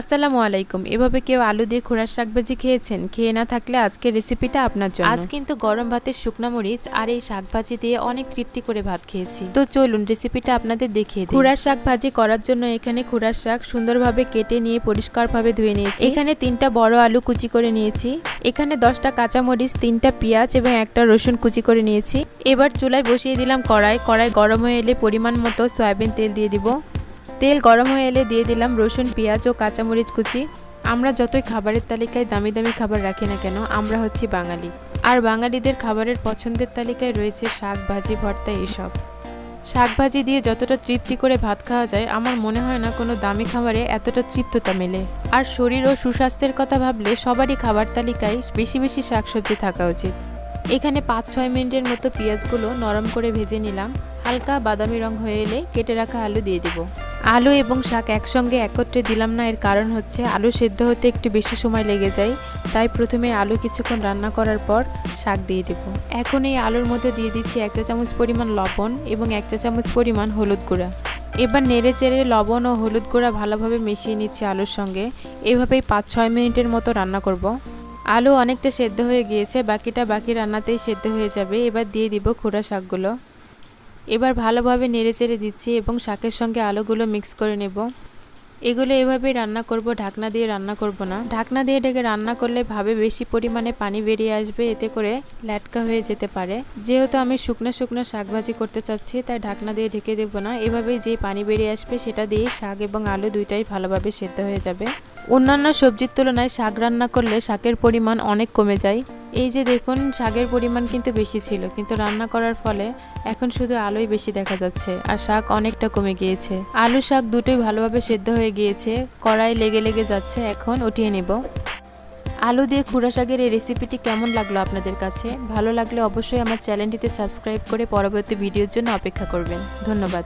আসসালামু আলাইকুম। এভাবে কেউ আলু দিয়ে খোড়ার শাকভাজি খেয়েছেন? খেয়ে না থাকলে আজকের রেসিপিটা আপনার জন্য। আজ কিন্তু গরম ভাতের শুকনা মরিচ আর এই শাকভাজি দিয়ে অনেক তৃপ্তি করে ভাত খেয়েছি। তো চলুন রেসিপিটা আপনাদের দেখিয়ে দিই। খুড়ার শাক ভাজি করার জন্য এখানে খুড়ার শাক সুন্দরভাবে কেটে নিয়ে পরিষ্কারভাবে ধুয়ে নিয়েছি। এখানে তিনটা বড় আলু কুচি করে নিয়েছি। এখানে দশটা কাঁচামরিচ তিনটা পেঁয়াজ এবং একটা রসুন কুচি করে নিয়েছি। এবার চুলায় বসিয়ে দিলাম কড়াই। কড়াই গরম হয়ে এলে পরিমাণ মতো সয়াবিন তেল দিয়ে দিব। তেল গরম হয়ে এলে দিয়ে দিলাম রসুন, পেঁয়াজ ও কাঁচামরিচ কুচি। আমরা যতই খাবারের তালিকায় দামি দামি খাবার রাখি না কেন, আমরা হচ্ছি বাঙালি। আর বাঙালিদের খাবারের পছন্দের তালিকায় রয়েছে শাক, ভাজি, ভর্তা এসব। শাক, ভাজি দিয়ে যতটা তৃপ্তি করে ভাত খাওয়া যায়, আমার মনে হয় না কোনো দামি খাবারে এতটা তৃপ্ততা মেলে। আর শরীর ও সুস্বাস্থ্যের কথা ভাবলে সবারই খাবার তালিকায় বেশি বেশি শাকসবজি থাকা উচিত। এখানে পাঁচ ছয় মিনিটের মতো পেঁয়াজগুলো নরম করে ভেজে নিলাম। হালকা বাদামি রং হয়ে এলে কেটে রাখা আলু দিয়ে দিব। আলু এবং শাক একসঙ্গে একত্রে দিলাম না, এর কারণ হচ্ছে আলু সেদ্ধ হতে একটু বেশি সময় লেগে যায়, তাই প্রথমে আলু কিছুক্ষণ রান্না করার পর শাক দিয়ে দেব। এখন এই আলুর মধ্যে দিয়ে দিচ্ছি এক চা চামচ পরিমাণ লবণ এবং এক চা চামচ পরিমাণ হলুদ গুঁড়া। এবার নেড়ে চেড়ে লবণ ও হলুদ গুঁড়া ভালোভাবে মিশিয়ে নিচ্ছি আলুর সঙ্গে। এভাবেই পাঁচ ছয় মিনিটের মতো রান্না করব। আলু অনেকটা সেদ্ধ হয়ে গিয়েছে, বাকিটা বাকি রান্নাতেই সেদ্ধ হয়ে যাবে। এবার দিয়ে দিব খোড়া শাকগুলো। এবার ভালোভাবে নেড়েচেড়ে দিচ্ছি এবং শাকের সঙ্গে আলুগুলো মিক্স করে নেব। এগুলো এভাবেই রান্না করব, ঢাকনা দিয়ে রান্না করব না। ঢাকনা দিয়ে ঢেকে রান্না করলে ভাবে বেশি পরিমাণে পানি বেরিয়ে আসবে, এতে করে ল্যাটকা হয়ে যেতে পারে। যেহেতু আমি শুকনো শুকনো শাকভাজি করতে চাচ্ছি, তাই ঢাকনা দিয়ে ঢেকে দেবো না। এভাবেই যে পানি বেরিয়ে আসবে, সেটা দিয়ে শাক এবং আলু দুইটাই ভালোভাবে সেদ্ধ হয়ে যাবে। অন্যান্য সবজির তুলনায় শাক রান্না করলে শাকের পরিমাণ অনেক কমে যায়। এই যে দেখুন, শাকের পরিমাণ কিন্তু বেশি ছিল, কিন্তু রান্না করার ফলে এখন শুধু আলুই বেশি দেখা যাচ্ছে আর শাক অনেকটা কমে গিয়েছে। আলু শাক দুটোই ভালোভাবে সেদ্ধ হয়ে গিয়েছে, কড়াই লেগে লেগে যাচ্ছে, এখন উঠিয়ে নেব। আলু দিয়ে খুড়া শাকের এই রেসিপিটি কেমন লাগল আপনাদের কাছে? ভালো লাগলে অবশ্যই আমার চ্যানেলটিতে সাবস্ক্রাইব করে পরবর্তী ভিডিওর জন্য অপেক্ষা করবেন। ধন্যবাদ।